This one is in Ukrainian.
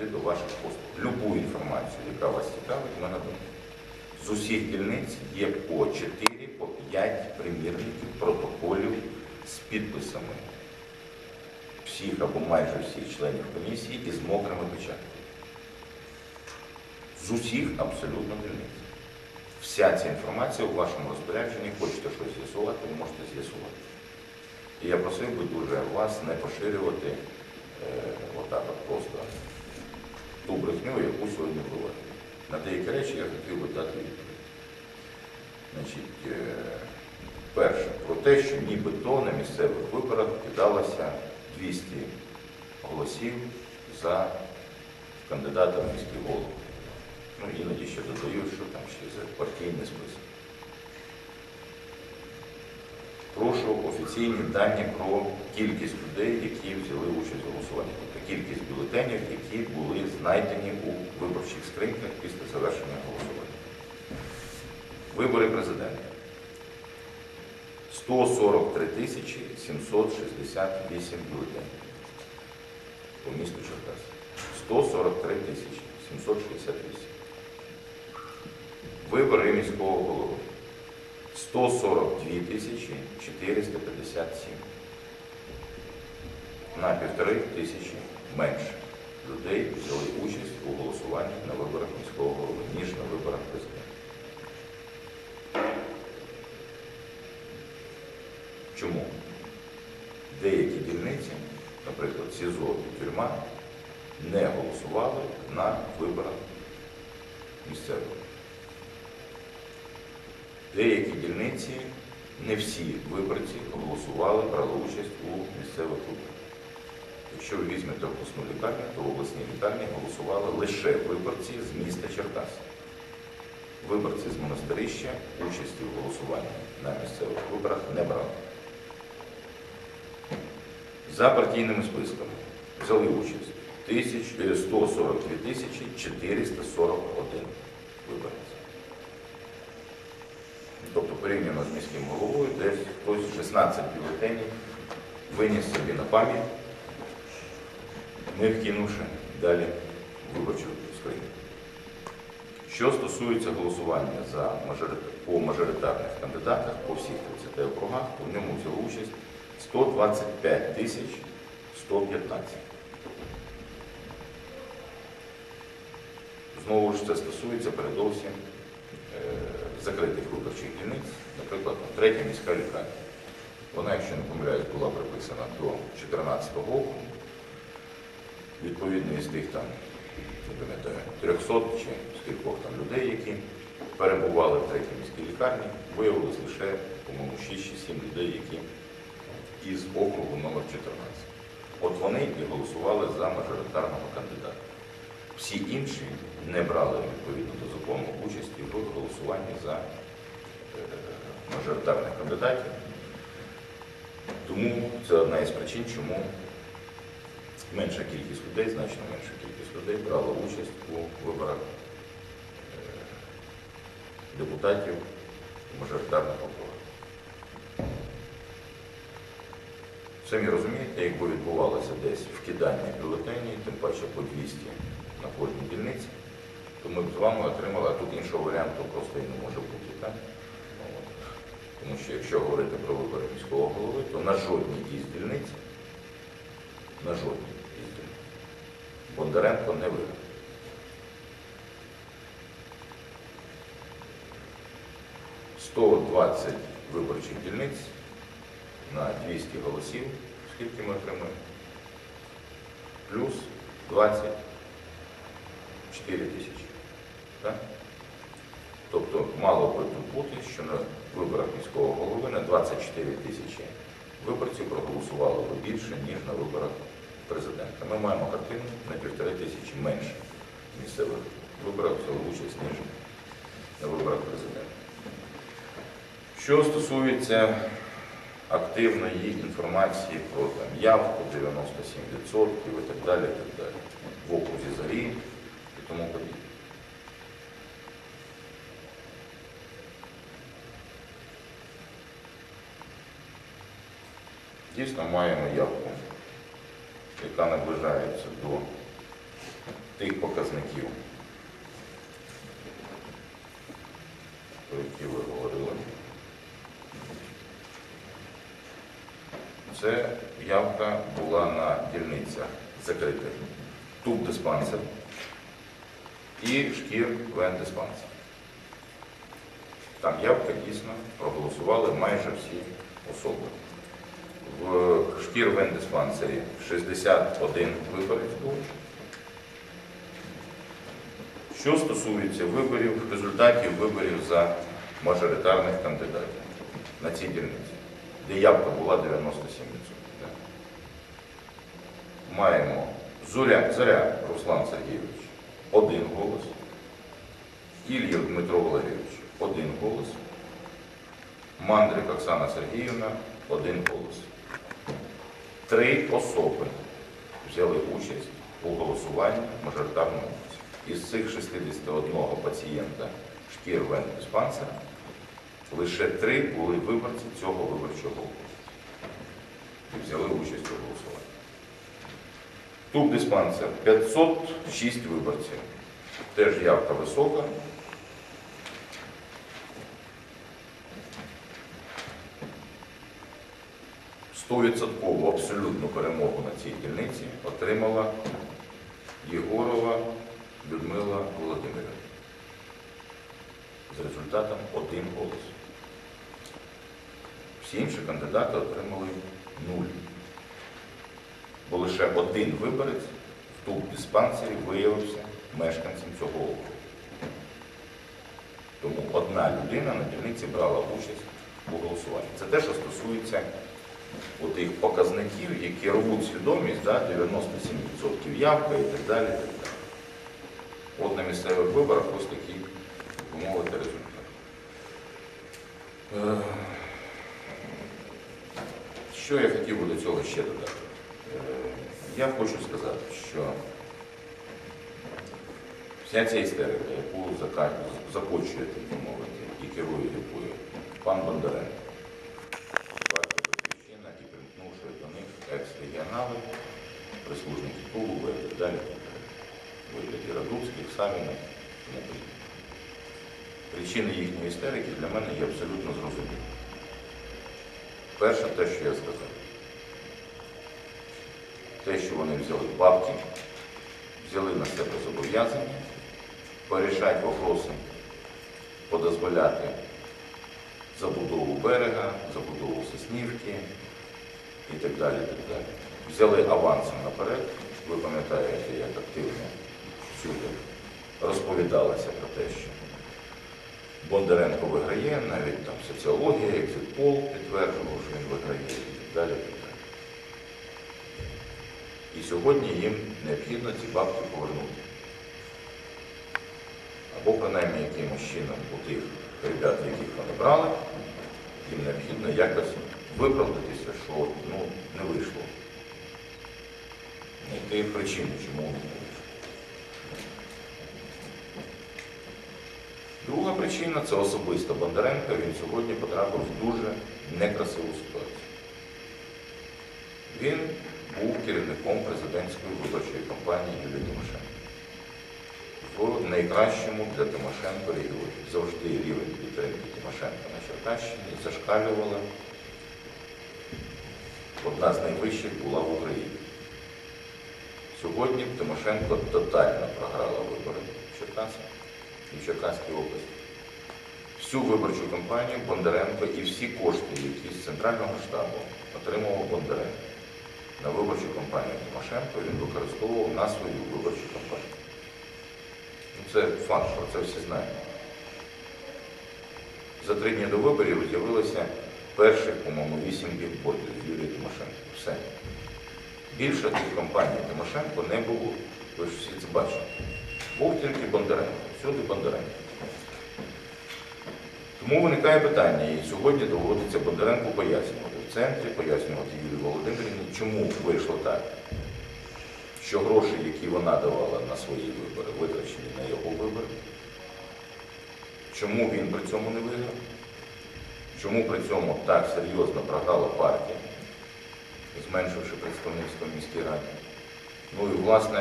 завжди до ваших послуг. Любу інформацію, яка вас цікавить, ми надамо. З усіх дільниць є по 4, по 5 примірників протоколів з підписами всіх або майже всіх членів комісії і з мокрими печатками. З усіх абсолютно дільниць. Вся ця інформація у вашому розпорядженні, хочете щось з'ясувати, ви можете з'ясувати. І я просив би дуже вас не поширювати е, отак от просто ту брехню, яку сьогодні говорить. На деякі речі я хотів би дати відповідь. Е, перше, про те, що нібито на місцевих виборах кидалося 200 голосів за кандидата в міський голову. Ну, іноді ще додають, що там ще за партійний список. Прошу офіційні дані про кількість людей, які взяли участь в тобто кількість бюлетенів, які були знайдені у виборчих скриньках після завершення голосування. Вибори президента. 143 тисячі 768 бюлетенів по місту Черкас. 143 тисячі 768. Вибори міського голови. 142 тисячі 457. На півтори тисячі менше людей взяли участь у голосуванні на виборах міського голови, ніж на виборах президента. Чому? Деякі дільниці, наприклад, СІЗО і тюрма, не голосували на виборах місцевих. Деякі дільниці, не всі виборці голосували, брали участь у місцевих виборах. Якщо ви візьмете обласну лікарню, то в обласній лікарні голосували лише виборці з міста Черкас. Виборці з монастирища участі в голосуванні на місцевих виборах не брали. За партійними списками взяли участь тисяч- е, 142 тисячі 441 виборець. Тобто порівняно з міським головою, десь хтось 16 бюлетенів виніс собі на пам'ять, не вкинувши далі виборчу скриню. Що стосується голосування за мажорит- по мажоритарних кандидатах по всіх 30 округах, то в ньому взяли участь 125 тисяч 115. Знову ж це стосується передовсім е, закритих виборчих дільниць, наприклад, третя міська лікарня. Вона, якщо не помиляюсь, була приписана до 14 року. Відповідно, із тих там, не пам'ятаю, 300 чи скількох там людей, які перебували в третій міській лікарні, виявилось лише, по-моєму, 6 чи 7 людей, які із округу номер 14. От вони і голосували за мажоритарного кандидата. Всі інші не брали відповідно до закону участі в голосуванні за е, мажоритарних кандидатів. Тому це одна із причин, чому менша кількість людей, значно менша кількість людей брала участь у виборах е, депутатів мажоритарних округах. Самі розумієте, якби відбувалося десь вкидання бюлетенів, тим паче по 200 на кожній дільниці, то ми б з вами отримали, а тут іншого варіанту просто і не може бути. Так? Тому що якщо говорити про вибори міського голови, то на жодній із дільниць, на жодній Бондаренко не виграв. «120 виборчих дільниць на 200 голосів, скільки ми отримуємо, плюс 24 тисячі. Так? Тобто мало би тут бути, що на виборах міського голови на 24 тисячі виборців проголосувало би більше, ніж на виборах президента. Ми маємо картину на півтори тисячі менше місцевих виборах взяли участь, ніж на виборах президента. Що стосується активної інформації про там, явку 97% і так далі, і так далі, в окрузі Зарі і тому подібне. Дійсно маємо явку, яка наближається до тих показників, про які ви говорили. Це явка була на дільницях закритих туб-диспансер і шкір вен-диспансер. Там явка дійсно проголосували майже всі особи. В шкір вен-диспансері 61 виборець був. Що стосується виборів, результатів виборів за мажоритарних кандидатів на цій дільниці, де явка була 97%. Маємо Зоря, Зоря Руслан Сергійович один голос, Ільєв Дмитро Валерійович один голос, Мандрик Оксана Сергіївна один голос. Три особи взяли участь у голосуванні мажоритарного виборця. Із цих 61 пацієнта шкір диспансера лише три були виборці цього виборчого округу і взяли участь у голосуванні. Туб диспансер 506 виборців. Теж явка висока. Стовідсоткову абсолютну перемогу на цій дільниці отримала Єгорова Людмила Володимирівна з результатом один голос. Всі інші кандидати отримали нуль. Бо лише один виборець в туб диспансері виявився мешканцем цього округу. Тому одна людина на дільниці брала участь у голосуванні. Це те, що стосується тих показників, які рвуть свідомість, да, 97% явка і так далі. так далі. От на місцевих виборах ось такий, так би мовити, результат. Е, Що я хотів би до цього ще додати? Е, Я хочу сказати, що вся ця істерика, яку зака- закочує, мовити, і керує якою пан Бондаренко, партія Батьківщина і примкнувши до них екс-регіонали, прислужники клубу і так далі, в вигляді Радуцьких, Савіна і. Причини їхньої істерики для мене є абсолютно зрозумілі. Перше, те, що я сказав. Те, що вони взяли бабки, взяли на себе зобов'язання, порішати вопроси, подозволяти забудову берега, забудову Соснівки і так далі. так далі. Взяли авансом наперед. Ви пам'ятаєте, як активно всюди розповідалося про те, що Бондаренко виграє, навіть там соціологія, екзитпол підтверджував, що він виграє і так далі. І, сьогодні їм необхідно ці бабки повернути. Або принаймні якимось чином у тих ребят, яких вони брали, їм необхідно якось виправдатися, що ну, не вийшло. Знайти причину, чому не вийшло. Друга причина це особисто Бондаренко. Він сьогодні потрапив в дуже некрасиву ситуацію. Він був керівником президентської виборчої кампанії Юлії Тимошенко. В найкращому для Тимошенко регіоні. Завжди рівень підтримки Тимошенко на Черкащині зашкалювала. Одна з найвищих була в Україні. Сьогодні Тимошенко тотально програла вибори в Черкасах і в Черкаській області. Всю виборчу кампанію Бондаренко і всі кошти, які з центрального штабу отримував Бондаренко на виборчу кампанію Тимошенко, він використовував на свою виборчу кампанію. Ну, Це факт, що це всі знають. За три дні до виборів з'явилося перших, по-моєму, вісім бігбордів з Юлією Тимошенко. Все. Більше тих компаній Тимошенко не було. Ви ж всі це бачите. Був тільки Бондаренко. Всюди Бондаренко. Тому виникає питання, і сьогодні доводиться Бондаренку пояснювати в центрі, пояснювати Юлії Володимирівні, чому вийшло так, що гроші, які вона давала на свої вибори, витрачені на його вибори, чому він при цьому не виграв, чому при цьому так серйозно програла партія, зменшивши представництво міській раді. Ну і власне.